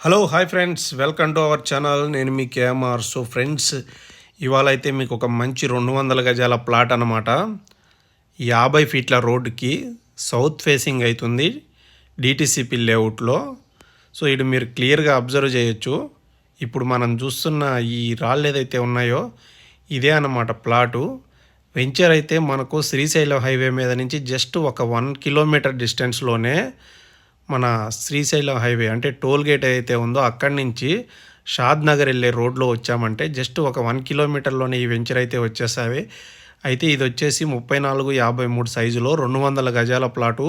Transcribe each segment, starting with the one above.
Hello hi friends welcome to our channel నేను మీ KMR so friends ఇవాళ అయితే మీకు ఒక మంచి రెండు వందల గజాల ప్లాట్ అనమాట యాభై ఫీట్ల రోడ్డుకి సౌత్ ఫేసింగ్ అవుతుంది డిటిసిపి లేఅవుట్లో సో ఇది మీరు క్లియర్గా అబ్జర్వ్ చేయొచ్చు. ఇప్పుడు మనం చూస్తున్న ఈ రాళ్ళు ఏదైతే ఉన్నాయో ఇదే అన్నమాట ప్లాటు వెంచర్ అయితే మనకు శ్రీశైలం హైవే మీద నుంచి జస్ట్ ఒక వన్ కిలోమీటర్ డిస్టెన్స్లోనే మన శ్రీశైలం హైవే అంటే టోల్ గేట్ ఏదైతే ఉందో అక్కడి నుంచి షాద్ నగర్ వెళ్ళే రోడ్లో వచ్చామంటే జస్ట్ ఒక వన్ కిలోమీటర్లోనే ఈ వెంచర్ అయితే వచ్చేసావి అయితే ఇది వచ్చేసి ముప్పై నాలుగు యాభై మూడు సైజులో రెండు వందల గజాల ప్లాటు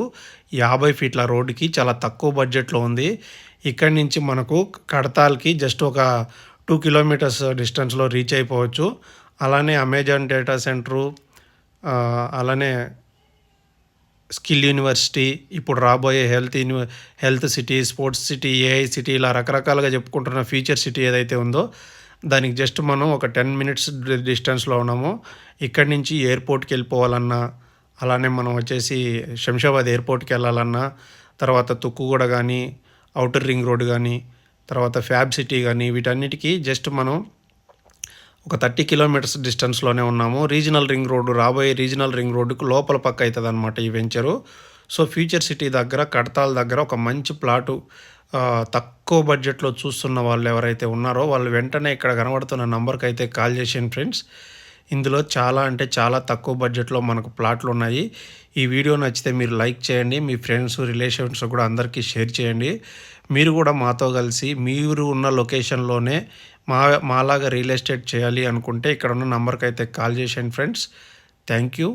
యాభై ఫీట్ల రోడ్డుకి చాలా తక్కువ బడ్జెట్లో ఉంది. ఇక్కడి నుంచి మనకు కడతాల్కి జస్ట్ ఒక టూ కిలోమీటర్స్ డిస్టెన్స్లో రీచ్ అయిపోవచ్చు. అలానే అమెజాన్ డేటా సెంటరు అలానే స్కిల్ యూనివర్సిటీ ఇప్పుడు రాబోయే health uni health city sports city AI city ఇలా రకరకాలుగా చెప్పుకుంటున్న ఫ్యూచర్ సిటీ ఏదైతే ఉందో దానికి జస్ట్ మనం ఒక టెన్ మినిట్స్ డిస్టెన్స్లో ఉన్నాము. ఇక్కడి నుంచి ఎయిర్పోర్ట్కి వెళ్ళిపోవాలన్నా అలానే మనం వచ్చేసి శంషాబాద్ ఎయిర్పోర్ట్కి వెళ్ళాలన్నా తర్వాత తుక్కుగూడ కానీ అవుటర్ రింగ్ రోడ్ కానీ తర్వాత ఫ్యాబ్ సిటీ కానీ వీటన్నిటికీ జస్ట్ మనం ఒక థర్టీ కిలోమీటర్స్ డిస్టెన్స్లోనే ఉన్నాము. రీజనల్ రింగ్ రోడ్డు రాబోయే రీజనల్ రింగ్ రోడ్డుకు లోపల పక్క అవుతుంది అనమాట ఈ వెంచరు. సో ఫ్యూచర్ సిటీ దగ్గర కడతాల దగ్గర ఒక మంచి ప్లాటు తక్కువ బడ్జెట్లో చూస్తున్న వాళ్ళు ఎవరైతే ఉన్నారో వాళ్ళు వెంటనే ఇక్కడ కనబడుతున్న నంబర్కి అయితే కాల్ చేసాను ఫ్రెండ్స్. ఇందులో చాలా అంటే చాలా తక్కువ బడ్జెట్లో మనకు ప్లాట్లు ఉన్నాయి. ఈ వీడియో నచ్చితే మీరు లైక్ చేయండి. మీ ఫ్రెండ్స్ రిలేషన్స్ కూడా అందరికీ షేర్ చేయండి. మీరు కూడా మాతో కలిసి మీరు ఉన్న లొకేషన్లోనే మా మాలాగా రియల్ ఎస్టేట్ చేయాలి అనుకుంటే ఇక్కడ ఉన్న నంబర్కి అయితే కాల్ చేసేయండి ఫ్రెండ్స్ థ్యాంక్ యూ